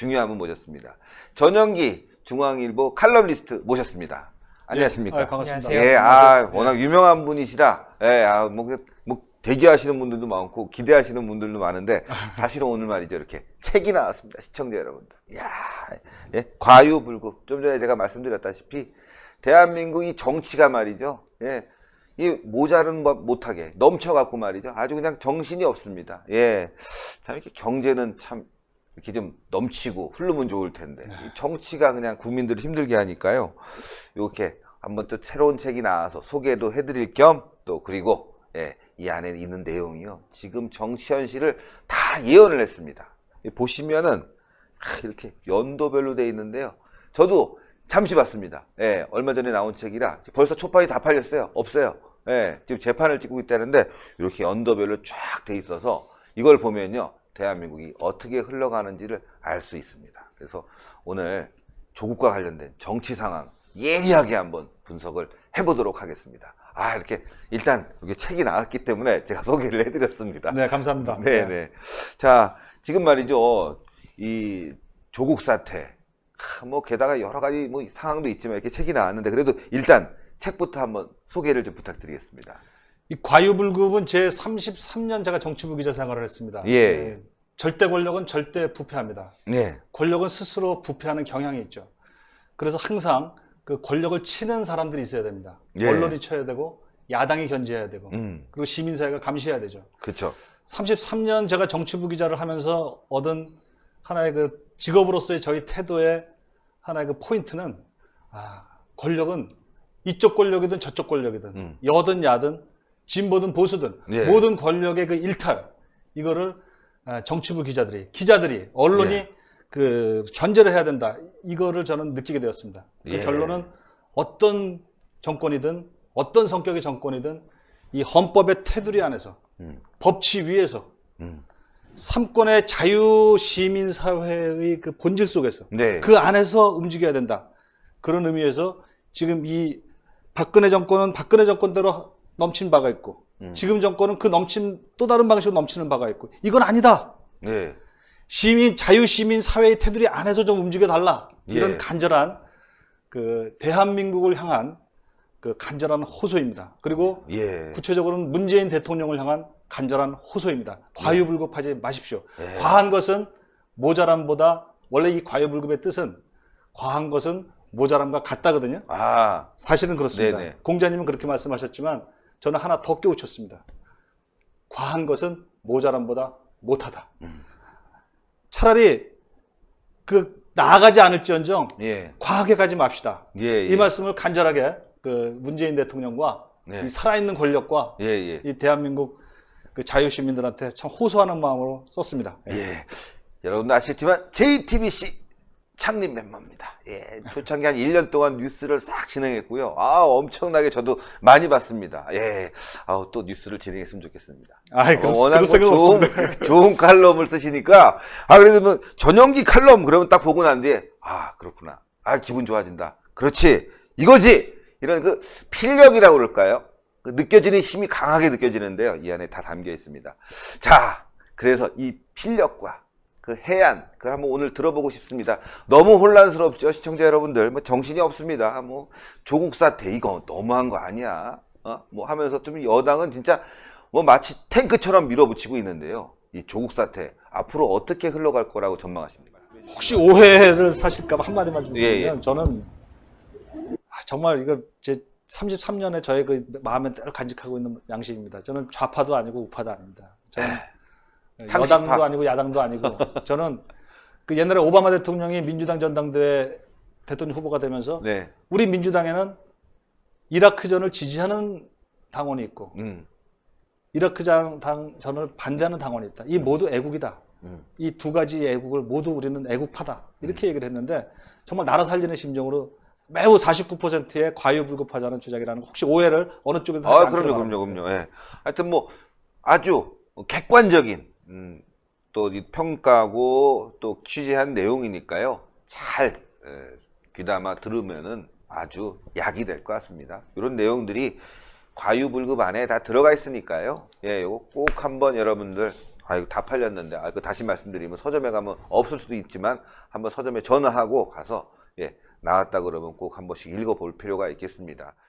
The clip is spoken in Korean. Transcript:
중요한 분 모셨습니다. 전영기 중앙일보 칼럼리스트 모셨습니다. 안녕하십니까? 아, 반갑습니다. 예, 아, 워낙 유명한 분이시라, 예, 아, 뭐, 그, 뭐, 대기하시는 분들도 많고, 기대하시는 분들도 많은데, 사실은 오늘 말이죠, 이렇게 책이 나왔습니다. 시청자 여러분들. 이야, 예, 과유불급. 좀 전에 제가 말씀드렸다시피, 대한민국 이 정치가 말이죠, 예, 이 모자른 법 못하게 넘쳐갖고 말이죠. 아주 그냥 정신이 없습니다. 예. 참, 이렇게 경제는 참, 이렇게 좀 넘치고 흐르면 좋을 텐데, 이 정치가 그냥 국민들을 힘들게 하니까요. 이렇게 한번 또 새로운 책이 나와서 소개도 해드릴 겸 또 그리고 예, 이 안에 있는 내용이요. 지금 정치 현실을 다 예언을 했습니다. 이 보시면은 아, 이렇게 연도별로 돼 있는데요. 저도 잠시 봤습니다. 예, 얼마 전에 나온 책이라 벌써 초판이 다 팔렸어요. 없어요. 예, 지금 재판을 찍고 있다는데 이렇게 연도별로 쫙 돼 있어서 이걸 보면요. 대한민국이 어떻게 흘러가는지를 알 수 있습니다. 그래서 오늘 조국과 관련된 정치 상황 예리하게 한번 분석을 해보도록 하겠습니다. 아, 이렇게 일단 여기 책이 나왔기 때문에 제가 소개를 해드렸습니다. 네, 감사합니다. 네네. 자, 지금 말이죠. 이 조국 사태. 하, 뭐, 게다가 여러 가지 뭐 상황도 있지만 이렇게 책이 나왔는데 그래도 일단 책부터 한번 소개를 좀 부탁드리겠습니다. 이 과유불급은 제 33년 제가 정치부 기자 생활을 했습니다. 예. 네, 절대 권력은 절대 부패합니다. 네. 권력은 스스로 부패하는 경향이 있죠. 그래서 항상 그 권력을 치는 사람들이 있어야 됩니다. 예. 언론이 쳐야 되고 야당이 견제해야 되고 음, 그리고 시민사회가 감시해야 되죠. 그쵸. 33년 제가 정치부 기자를 하면서 얻은 하나의 그 직업으로서의 저희 태도의 하나의 그 포인트는 아, 권력은 이쪽 권력이든 저쪽 권력이든 음. 여든 야든 진보든 보수든 예. 모든 권력의 그 일탈 이거를 아, 정치부 기자들이 기자들이 언론이 예. 그 견제를 해야 된다 이거를 저는 느끼게 되었습니다. 그 예. 결론은 어떤 정권이든 어떤 성격의 정권이든 이 헌법의 테두리 안에서 음, 법치 위에서 음. 삼권의 자유 시민 사회의 그 본질 속에서 네. 그 안에서 움직여야 된다. 그런 의미에서 지금 이 박근혜 정권은 박근혜 정권대로 넘친 바가 있고 음. 지금 정권은 그 넘친 또 다른 방식으로 넘치는 바가 있고 이건 아니다. 네. 시민 자유 시민 사회의 테두리 안에서 좀 움직여 달라. 이런 예. 간절한 그 대한민국을 향한 그 간절한 호소입니다. 그리고 예. 구체적으로는 문재인 대통령을 향한 간절한 호소입니다. 과유불급하지 마십시오. 예. 과한 것은 모자람보다 원래 이 과유불급의 뜻은 과한 것은 모자람과 같다거든요. 아, 사실은 그렇습니다. 네네. 공자님은 그렇게 말씀하셨지만 저는 하나 더 깨우쳤습니다. 과한 것은 모자람보다 못하다. 음. 차라리 그 나아가지 않을지언정 예. 과하게 가지 맙시다. 예. 예. 이 말씀을 간절하게 그 문재인 대통령과 네. 이 살아있는 권력과 예, 예. 이 대한민국 그 자유 시민들한테 참 호소하는 마음으로 썼습니다. 예. 예. 여러분도 아시겠지만 JTBC 창립 멤버입니다. 예. 초창기 한 1년 동안 뉴스를 싹 진행했고요. 아, 엄청나게 저도 많이 봤습니다. 예. 아우, 또 뉴스를 진행했으면 좋겠습니다. 어, 그렇, 워낙 그럴 생각 뭐 좋은, 없습니다. 좋은 칼럼을 쓰시니까, 아, 그래도 뭐, 전용기 칼럼, 그러면 딱 보고 난 뒤에, 아, 그렇구나. 아, 기분 좋아진다. 그렇지. 이거지! 이런 그 필력이라고 그럴까요? 그 느껴지는 힘이 강하게 느껴지는데요. 이 안에 다 담겨 있습니다. 자, 그래서 이 필력과 그 해안, 그걸 한번 오늘 들어보고 싶습니다. 너무 혼란스럽죠, 시청자 여러분들. 뭐 정신이 없습니다. 뭐 조국 사태 이거 너무한 거 아니야? 어? 뭐 하면서 좀 여당은 진짜 뭐 마치 탱크처럼 밀어붙이고 있는데요. 이 조국 사태 앞으로 어떻게 흘러갈 거라고 전망하십니까? 혹시 오해를 사실까봐 한마디만 좀 예, 드리면 저는 아, 정말 이거 제 33년에 저의 그 마음에 때를 간직하고 있는 양식입니다. 저는 좌파도 아니고 우파도 아닙니다. 저는 상식파. 여당도 아니고 야당도 아니고 저는 그 옛날에 오바마 대통령이 민주당 전당대회 대통령 후보가 되면서 네. 우리 민주당에는 이라크전을 지지하는 당원이 있고 음. 이라크전 당전을 반대하는 당원이 있다. 이 모두 애국이다. 음. 이두 가지 애국을 모두 우리는 애국파다. 이렇게 얘기를 했는데 정말 나라 살리는 심정으로 매우 49%의 과유불급하자는 주장이라는 거 혹시 오해를 어느 쪽에서 하지 아, 그럼요. 그럼요, 그럼요. 예. 하여튼 뭐 아주 객관적인 음, 또이 평가고 또 취재한 내용이니까요. 잘 에, 귀담아 들으면은 아주 약이 될 것 같습니다. 이런 내용들이 과유불급 안에 다 들어가 있으니까요. 예, 이거 꼭 한번 여러분들 아이고 다 팔렸는데 아, 그 다시 말씀드리면 서점에 가면 없을 수도 있지만 한번 서점에 전화하고 가서 예 나왔다 그러면 꼭 한 번씩 읽어볼 필요가 있겠습니다.